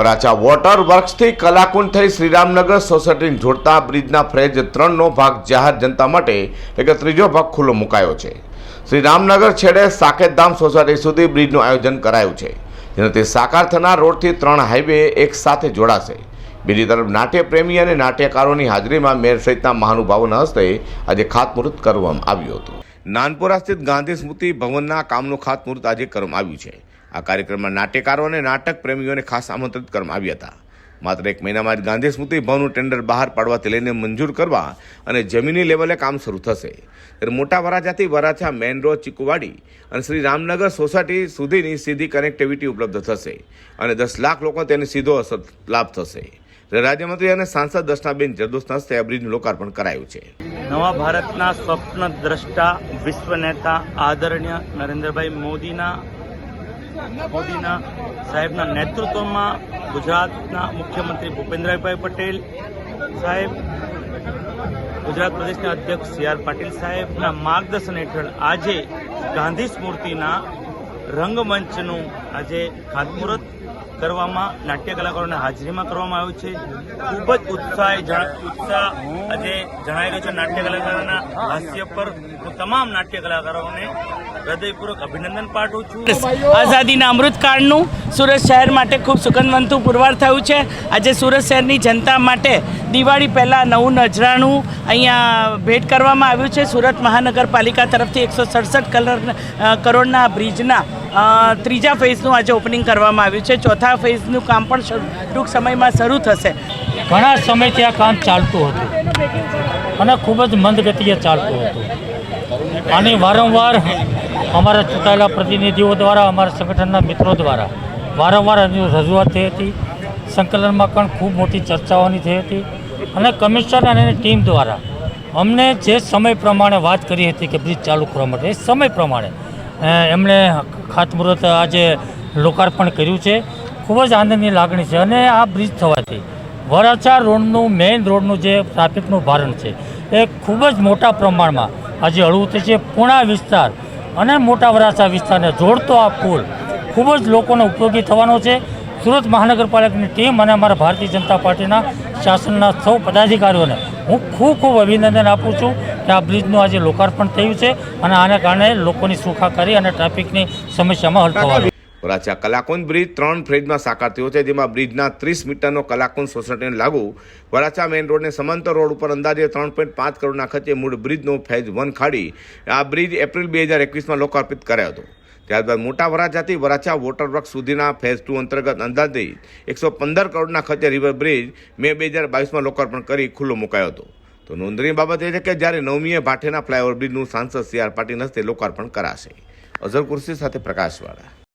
Varachha water વર્ક્સથી કલાકુંડ થઈ શ્રીરામનગર સોસાયટીને જોડતા બ્રિજના fridge ત્રણનો ભાગ જાહેર જનતા માટે એટલે કે ત્રીજો ભાગ ખુલ્લો મુકાયો છે. શ્રીરામનગર છેડે સાકેતધામ સોસાયટી સુધી બ્રિજનું આયોજન કરાયું છે, જેનાથી સાકાર થનાર રોડથી ત્રણ હાઈવે એક સાથે જોડાશે. બીજી તરફ નાટ્યપ્રેમી અને નાટ્યકારોની હાજરીમાં મેયર સહિતના મહાનુભાવોના હસ્તે આજે ખાતમુહૂર્ત કરવામાં આવ્યું હતું. નાનપુરા સ્થિત ગાંધી સ્મૃતિ ભવનના કામનું ખાતમુહૂર્ત આજે કરવામાં આવ્યું છે. આ કાર્યક્રમમાં નાટ્યકારો અને નાટક પ્રેમીઓને ખાસ આમંત્રિત કરવામાં આવ્યા હતા. માત્ર એક મહિનામાં જ ગાંધી સ્મૃતિ ભવનનું ટેન્ડર બહાર પાડવાથી લઈને મંજૂર કરવા અને જમીની લેવલે કામ શરૂ થશે. ત્યારે મોટા વરાછાથી વરાછા મેઇન રોડ, ચીકુવાડી અને શ્રી રામનગર સોસાયટી સુધીની સીધી કનેક્ટિવિટી ઉપલબ્ધ થશે અને દસ લાખ લોકો તેને સીધો અસર લાભ થશે. રાજ્યમંત્રી અને સાંસદ દર્શનાબેન જરદોશના હસ્તે આ બ્રિજનું લોકાર્પણ કરાયું છે. નવા ભારતના સ્વપ્ન દ્રષ્ટા વિશ્વ નેતા આદરણીય નરેન્દ્રભાઈ મોદીના મોદીના સાહેબના નેતૃત્વમાં ગુજરાતના મુખ્યમંત્રી ભૂપેન્દ્રભાઈ પટેલ સાહેબ, ગુજરાત પ્રદેશના અધ્યક્ષ સી આર પાટીલ સાહેબના માર્ગદર્શન હેઠળ આજે ગાંધી સ્મૃતિના રંગમંચનું આજે ખાતમુહૂર્ત કરવામાં, નાટ્ય કલાકારોને હાજરીમાં કરવામાં આવ્યું છે. ખૂબ જ ઉત્સાહ ઉત્સાહ આજે જણાઈ રહ્યો છે નાટ્ય કલાકારોના હાસ્ય પર. હું તમામ નાટ્ય કલાકારોને હૃદયપૂર્વક અભિનંદન પાઠવું છું. આઝાદીના અમૃતકાળનું સુરત શહેર માટે ખૂબ સુગંધવંતું પુરવાર થયું છે. આજે સુરત શહેરની જનતા માટે દિવાળી પહેલાં નવું નજરાણું અહીંયા ભેટ કરવામાં આવ્યું છે. સુરત મહાનગરપાલિકા તરફથી એકસો સડસઠ કલર કરોડના બ્રિજના ત્રીજા ફેઝનું આજે ઓપનિંગ કરવામાં આવ્યું છે. ચોથા ફેઝનું કામ પણ ટૂંક સમયમાં શરૂ થશે. ઘણા સમયથી આ કામ ચાલતું હતું. અને ખૂબ જ મંદ ગતિએ ચાલતું હતું. અને વારંવાર અમારા ચૂંટાયેલા પ્રતિનિધિઓ દ્વારા, અમારા સંગઠનના મિત્રો દ્વારા વારંવાર એની રજૂઆત થઈ હતી. સંકલનમાં પણ ખૂબ મોટી ચર્ચાઓની થઈ હતી. અને કમિશનર અને ટીમ દ્વારા અમને જે સમય પ્રમાણે વાત કરી હતી કે બ્રિજ ચાલુ કરવા માટે, એ સમય પ્રમાણે એમણે ખાતમુહૂર્ત આજે લોકાર્પણ કર્યું છે. ખૂબ જ આનંદની લાગણી છે અને આ બ્રિજ થવાથી વરાછા રોડનું, મેઇન રોડનું જે ટ્રાફિકનું ભારણ છે, એ ખૂબ જ મોટા પ્રમાણમાં આજે હળવું થશે પૂણા વિસ્તાર અને મોટા વરાછા વિસ્તારને જોડતો આ પુલ ખૂબ જ લોકોને ઉપયોગી થવાનો છે. સુરત મહાનગરપાલિકાની ટીમ અને અમારા ભારતીય જનતા પાર્ટીના શાસનના સૌ પદાધિકારીઓને હું ખૂબ ખૂબ અભિનંદન આપું છું. કે આ બ્રિજનું આજે લોકાર્પણ થયું છે અને આને કારણે લોકોની સુખાકારી અને ટ્રાફિકની સમસ્યામાં હલ વરાછા કલાકુંજ બ્રિજ ત્રણ ફેઝમાં સાકાર થયો છે, જેમાં બ્રિજના ત્રીસ મીટરનો કલાકુંજ સોસાયટીને લાગુ વરાછા મેઇન રોડને સમાંતર રોડ ઉપર અંદાજે ત્રણ પોઈન્ટ પાંચ કરોડના ખર્ચે મૂળ બ્રિજનો ફેઝ વન ખાડી આ બ્રિજ એપ્રિલ બે હજાર એકવીસમાં લોકાર્પિત કરાયો હતો. ત્યારબાદ મોટા વરાછાથી વરાછા વોટર વર્ક સુધીના ફેઝ ટુ અંતર્ગત અંદાજે એકસો પંદર કરોડના ખર્ચે રિવર બ્રિજ મે બે હજાર બાવીસમાં લોકાર્પણ કરી ખુલ્લો મુકાયો હતો. તો નોંધનીય બાબત એ છે કે જ્યારે નવમીએ ભાઠેના ફ્લાયઓવર બ્રિજનું સાંસદ સી આર પાટીલ હસ્તે લોકાર્પણ કરાશે. અઝર કુર્સી સાથે પ્રકાશવાળા.